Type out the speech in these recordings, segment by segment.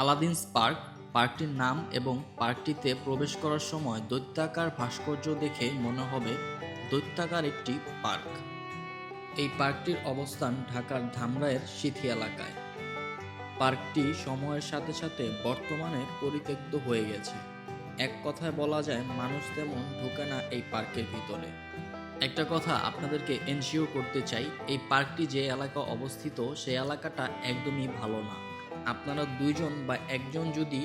আলাদিনস park পার্কটির নাম এবং পার্কটিতে প্রবেশ করার সময় দৈত্যাকার ভাস্কর্য দেখে মনে হবে দৈত্যাকার একটি পার্ক। এই পার্কটির অবস্থান ঢাকার ধামরায়ের সিথি এলাকায়। পার্কটি সময়ের সাথে সাথে বর্তমানে পরিত্যক্ত হয়ে গেছে। এক কথায় বলা যায়, মানুষ তেমন ঢোকে না এই পার্কের ভিতরে। একটা কথা আপনাদেরকে এনশিওর করতে চাই, এই পার্কটি যে এলাকা অবস্থিত সেই এলাকাটা একদমই ভালো না। আপনারা দুইজন বা একজন যদি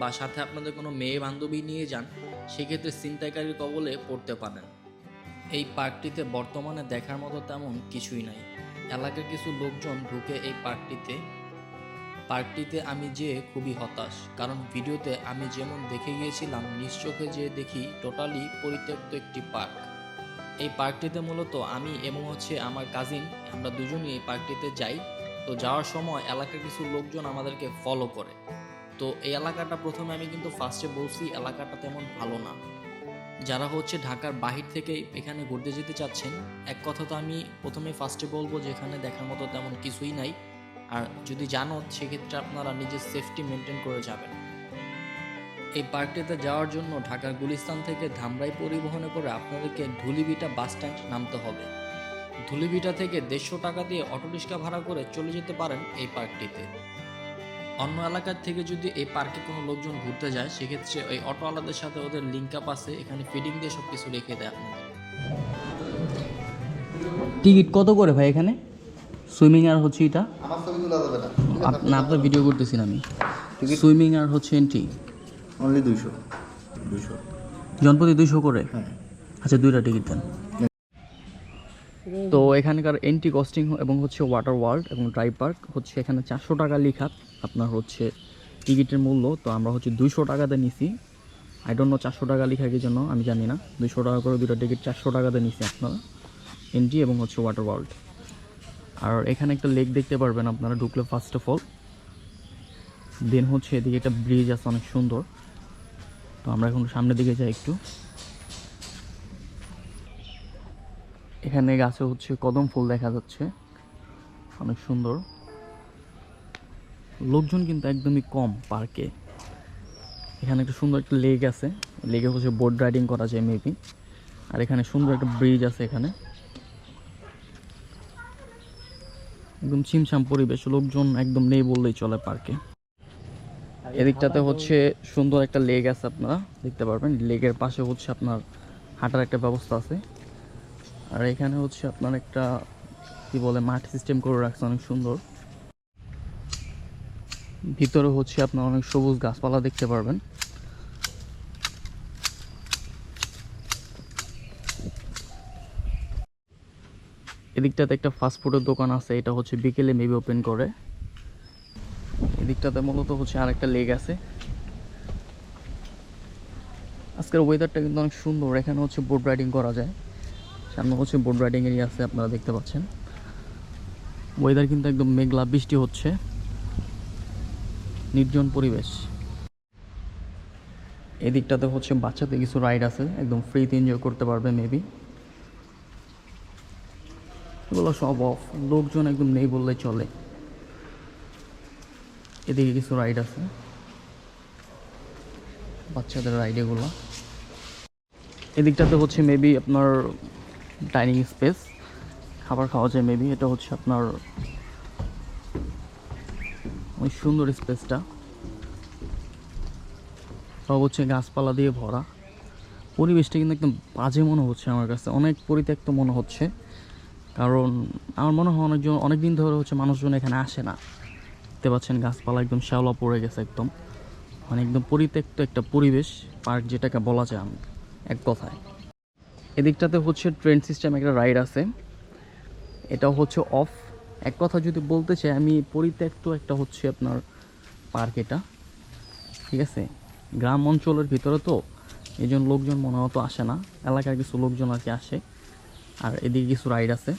বা সাথে আপনাদের কোনো মেয়ে বান্ধবী নিয়ে যান, সেক্ষেত্রে ছিনতাইকারীর কবলে পড়তে পারেন। এই পার্কটিতে বর্তমানে দেখার মতো তেমন কিছুই নাই। এলাকার কিছু লোকজন ঢুকে এই পার্কটিতে পার্কটিতে আমি যেয়ে খুবই হতাশ, কারণ ভিডিওতে আমি যেমন দেখে গিয়েছিলাম নিজ চোখে যেয়ে দেখি টোটালি পরিত্যক্ত একটি পার্ক। এই পার্কটিতে মূলত আমি এবং হচ্ছে আমার কাজিন আমরা দুজনই এই পার্কটিতে যাই। তো যাওয়ার সময় এলাকার কিছু লোকজন আমাদেরকে ফলো করে। তো এই এলাকাটা প্রথমে আমি কিন্তু ফার্স্টে বলছি, এলাকাটা তেমন ভালো না। যারা হচ্ছে ঢাকার বাহির থেকে এখানে ঘুরতে যেতে চাচ্ছেন, এক কথা তো আমি প্রথমে ফার্স্টে বলব যে এখানে দেখার মতো তেমন কিছুই নাই। আর যদি জানো, সেক্ষেত্রে আপনারা নিজের সেফটি মেনটেন করে যাবেন। এই পার্কটিতে যাওয়ার জন্য ঢাকার গুলিস্তান থেকে ধামরাই পরিবহনে করে আপনাদেরকে ধুলিবিটা বাস স্ট্যান্ড নামতে হবে। ধুলিবিটা থেকে দেড়শো টাকা দিয়ে অটোরিক্সা ভাড়া করে চলে যেতে পারেন এই পার্কটিতে। অন্য এলাকার থেকে যদি এই পার্কে কোনো লোকজন ঘুরতে যায় সেক্ষেত্রে ওই অটোওয়ালাদের সাথে ওদের লিঙ্ক আপ আছে এখানে ফিডিং দিয়ে সব কিছু রেখে দেয় আপনাদের। টিকিট কত করে ভাই এখানে? সুইমিং আর হচ্ছে এটা? আমার ছবি তোলা যাবে না। আপ- না আপনার ভিডিও করতেছি না আমি। সুইমিং আর হচ্ছে এন্ট্রি অনলি দুইশো। দুইশো। জনপ্রতি দুইশো করে? হ্যাঁ। আচ্ছা দুইটা টিকিট দেন। তো এখানকার এন্ট্রি কস্টিং এবং হচ্ছে ওয়াটার ওয়ার্ল্ড এবং ড্রাই পার্ক হচ্ছে এখানে চারশো টাকা লিখা। আপনার হচ্ছে টিকিটের মূল্য, তো আমরা হচ্ছে দুইশো টাকাতে নিছি। আই ডোন্ট নো চারশো টাকা লিখা কি জন্য আমি জানি না। দুইশো টাকা করে দুটো টিকিট চারশো টাকাতে নিছি আপনারা। এন্ট্রি এবং হচ্ছে ওয়াটার ওয়ার্ল্ড আর এখানে একটা লেক দেখতে পারবেন আপনারা, ঢুকলে ফার্স্ট অফ অল দেন হচ্ছে এদিকে একটা ব্রিজ আছে, অনেক সুন্দর। তো আমরা এখন সামনের দিকে যাই একটু। এখানে গাছে হচ্ছে কদম ফুল দেখা যাচ্ছে। অনেক সুন্দর। লোকজন কিন্তু একদমই কম পার্কে এখানে একটা সুন্দর একটা লেক আছে। লেকে হচ্ছে বোট রাইডিং করা যায় মেবি আর এখানে সুন্দর একটা ব্রিজ আছে এখানে। একদম ছিমছাম পরিবেশ, লোকজন একদম নেই বললেই চলে পার্কে এদিকটাতে হচ্ছে সুন্দর একটা লেক আছে আপনারা, দেখতে পারবেন। লেকের পাশে হচ্ছে আপনার হাঁটার একটা ব্যবস্থা আছে। আর এখানে হচ্ছে আপনার একটা, কি বলে, মাঠ সিস্টেম করে রাখছে, অনেক সুন্দর। ভিতরে হচ্ছে আপনার অনেক সবুজ গাছপালা দেখতে পারবেন। এদিকটাতে একটা ফাস্ট ফুডের দোকান আছে, এটা হচ্ছে বিকেলে মেবি ওপেন করে। এদিকটাতে মূলত হচ্ছে আরেকটা লেক আছে। আজকের ওয়েদারটা কিন্তু অনেক সুন্দর, এখানে হচ্ছে বোট রাইডিং করা যায়। সামনে হচ্ছে বোট রাইডিং এরিয়া আছে, আপনারা দেখতে পাচ্ছেন। ওয়েদার কিন্তু একদম মেঘলা, বৃষ্টি হচ্ছে। নির্জন পরিবেশ। এদিকটাতে হচ্ছে বাচ্চাদের কিছু রাইড আছে, একদম ফ্রিতে এনজয় করতে পারবে মেবি এগুলো সব অফ লোকজন একদম নেই বললে চলে। এদিকে কিছু রাইড আছে। বাচ্চাদের রাইড এগুলো। এদিকটাতে হচ্ছে মেবি আপনার ডাইনিং স্পেস। খাবার খাওয়া যায় মেবি এটা হচ্ছে আপনার ওই সুন্দর স্পেসটা। সব হচ্ছে গাছপালা দিয়ে ভরা। পরিবেশটা কিন্তু একদম বাজে মনে হচ্ছে আমার কাছে। অনেক পরিত্যক্ত মনে হচ্ছে। কারণ আমার মনে হয় অনেকজন অনেক দিন ধরে হচ্ছে মানুষজন এখানে আসে না। দেখতে পাচ্ছেন গাছপালা একদম শ্যাওলা পড়ে গেছে একদম। মানে একদম পরিত্যক্ত একটা পরিবেশ, পার্ক যেটাকে বলা যায় আমি, এক কথায়। এদিকটাতে হচ্ছে ট্রেন সিস্টেম, একটা রাইড আছে। এটাও হচ্ছে অফ। এক কথা যদি বলতে চাই, আমি পরিত্যক্ত একটা হচ্ছে আপনার পার্ক এটা। ঠিক আছে? গ্রাম অঞ্চলের ভিতরে তো এই জন্য লোকজন মনে হতো আসে না। এলাকার কিছু লোকজন আর কি আসে। আর এদিকে কিছু রাইড আছে।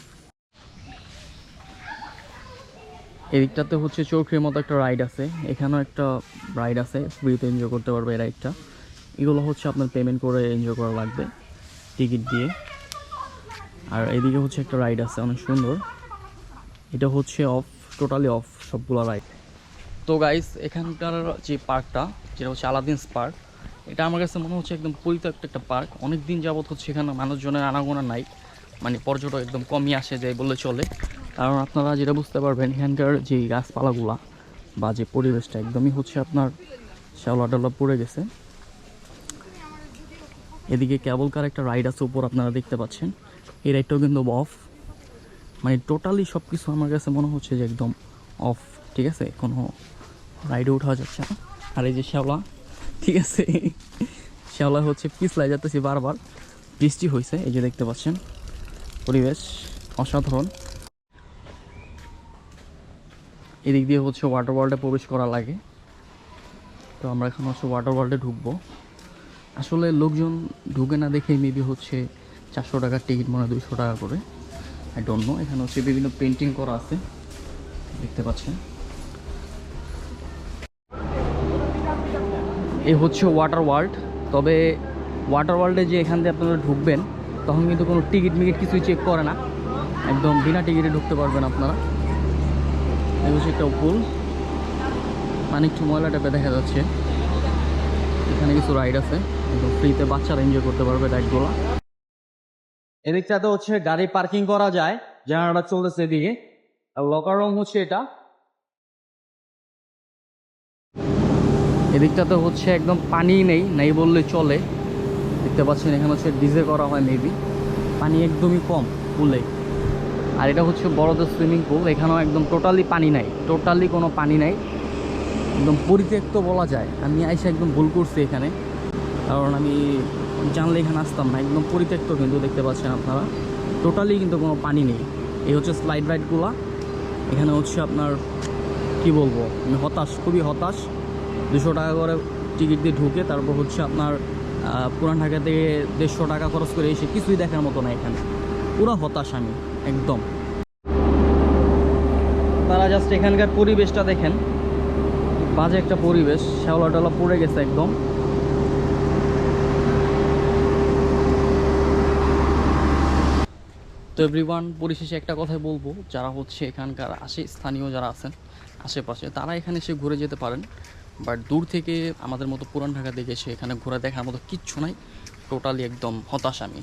এদিকটাতে হচ্ছে চৌকির মতো একটা রাইড আছে। এখানেও একটা রাইড আছে। ফ্রিতে এনজয় করতে পারবে এই রাইডটা। এগুলো হচ্ছে আপনার পেমেন্ট করে এনজয় করা লাগবে। টিকিট দিয়ে। আর এদিকে হচ্ছে একটা রাইড আছে, অনেক সুন্দর। এটা হচ্ছে অফ, টোটালি অফ সবগুলো রাইড। তো গাইস এখানকার যে পার্কটা, যেটা হচ্ছে আলাদিনস পার্ক, এটা আমার কাছে মনে হচ্ছে একদম পরিত্যক্ত একটা পার্ক। অনেক দিন যাবত হচ্ছে এখানে মানুষজনের আনাগোনা নাই মানে পর্যটক একদম কমই আসে যায় বললে চলে। কারণ আপনারা যেটা বুঝতে পারবেন, এখানকার যে গাছপালাগুলা বা যে পরিবেশটা একদমই হচ্ছে আপনার শ্যাওলা টেওলা পড়ে গেছে। এদিকে কেবল কার একটা রাইড আছে উপর আপনারা দেখতে পাচ্ছেন। এই রাইডটাও কিন্তু অফ মানে টোটালি সব কিছু আমার কাছে মনে হচ্ছে যে একদম অফ ঠিক আছে? কোনো রাইডে ওঠা যাচ্ছে না। আর এই যে শ্যাওলা, ঠিক আছে? শ্যাওলা হচ্ছে পিছলাই যাতেছি বারবার। বৃষ্টি হয়েছে এই যে দেখতে পাচ্ছেন। পরিবেশ অসাধারণ। এদিক দিয়ে হচ্ছে ওয়াটার ওয়ার্ল্ডে প্রবেশ করা লাগে। তো আমরা এখন হচ্ছে ওয়াটার ওয়ার্ল্ডে ঢুকবো। আসলে লোকজন ঢুকে না দেখে মেবি হচ্ছে চারশো টাকার টিকিট মনে হয় দুইশো টাকা করে। আই ডোন্ট নো এখানে হচ্ছে বিভিন্ন পেন্টিং করা আছে। দেখতে পাচ্ছেন। এই হচ্ছে ওয়াটার ওয়ার্ল্ড তবে ওয়াটার ওয়ার্ল্ডে যে এখান দিয়ে আপনারা ঢুকবেন, তখন কিন্তু কোনো টিকিট মিকিট কিছুই চেক করে না। একদম বিনা টিকিটে ঢুকতে পারবেন আপনারা। এই হচ্ছে একটা পুল মানে একটু ময়লা দেখা যাচ্ছে। এখানে কিছু রাইড আছে। ফ্রিতে বাচ্চারা এনজয় করতে পারবে রাইডগুলো এদিকটাতে হচ্ছে গাড়ি পার্কিং করা যায়, জানালাটা চলতেছে এদিকে। আর লকার রুম হচ্ছে এটা। এদিকটাতে হচ্ছে একদম পানি নেই নেই বললে চলে। দেখতে পাচ্ছেন এখানে হচ্ছে ডিজে করা হয় মেবি পানি একদমই কম পুলে আর এটা হচ্ছে বড়দের সুইমিং পুল এখানেও একদম টোটালি পানি নাই টোটালি কোনো পানি নাই। একদম পরিত্যক্ত বলা যায়। আমি আইসা একদম ভুল করছি এখানে। কারণ আমি জানলে এখানে আসতাম না, একদম পরিত্যক্ত কিন্তু দেখতে পাচ্ছেন আপনারা। টোটালি কিন্তু কোনো পানি নেই। এই হচ্ছে স্লাইড রাইডগুলো এখানে হচ্ছে আপনার, কি বলব, আমি হতাশ, খুবই হতাশ। দুশো টাকা করে টিকিট দিয়ে ঢুকে তারপর হচ্ছে আপনার পুরান ঢাকা থেকে দেড়শো টাকা খরচ করে এসে কিছুই দেখার মতো না এখানে। পুরো হতাশ আমি, একদম। তারা জাস্ট এখানকার পরিবেশটা দেখেন। বাজে একটা পরিবেশ শ্যাওলা টেওলা পড়ে গেছে একদম। তো এভরিওয়ান পরিশেষে একটা কথাই বলব, যারা হচ্ছে এখানকার আসে, স্থানীয় যারা আছেন, আশেপাশে, তারা এখানে এসে ঘুরে যেতে পারেন। বাট দূর থেকে আমাদের মতো পুরান ঢাকা দেখে এসে এখানে ঘুরে দেখার মতো কিচ্ছু নাই। টোটালি একদম হতাশ আমি।